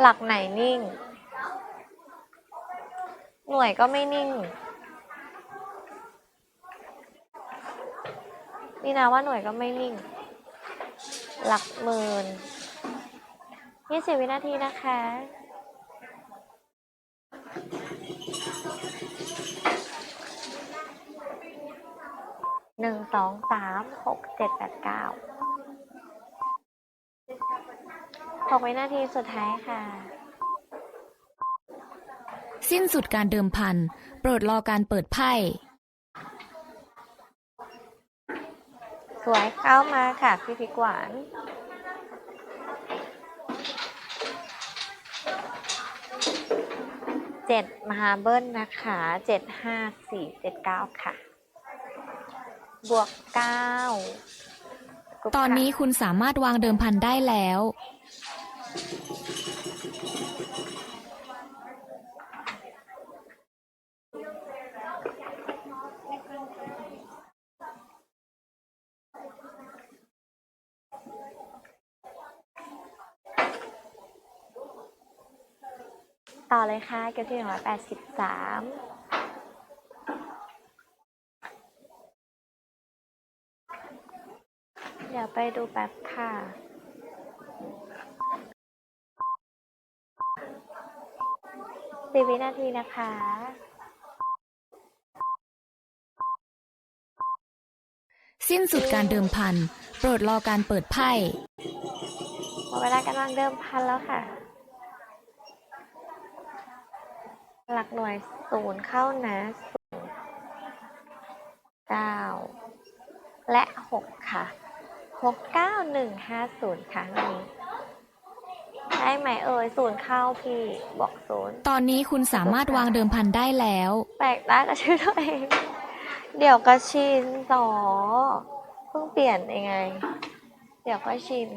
หลักไหนนิ่ง หน่วยก็ไม่นิ่ง นี่นะว่าหน่วยก็ไม่นิ่ง หลักหมื่นยี่สิบวินาทีนะคะหนึ่งสองสามหกเจ็ดแปดเก้า หกวินาทีสุดท้ายค่ะ สิ้นสุดการเดิมพัน โปรดรอการเปิดไพ่ สวยเข้ามาค่ะ พี่พิกหวาน เจ็ดมหาเบิ้ลนะคะเจ็ดห้าสี่เจ็ดเก้าค่ะ บวกเก้า ตอนนี้คุณสามารถวางเดิมพันได้แล้ว ต่อเลยค่ะ เกี่ยวที่หนึ่งร้อยแปดสิบสามเดี๋ยวไปดูแป๊บค่ะ สิบวินาทีนะคะสิ้นสุดการเดิมพัน โปรดรอการเปิดไพ่หมดเวลากำลังเดิมพันแล้วค่ะ หลักหน่วยศูนย์เข้านะศูนย์เก้าและหกค่ะหกเก้าหนึ่งห้าศูนย์ค่ะอันนี้ ได้ไหมเอ่ยศูนย์เข้าพี่บอกศูนย์ตอนนี้คุณสามารถวางเดิมพันได้แล้ว แปลกได้กับชื่อตัวเอง เดี๋ยวก็ชินสอเพิ่งเปลี่ยนเองไง เดี๋ยวก็ชิน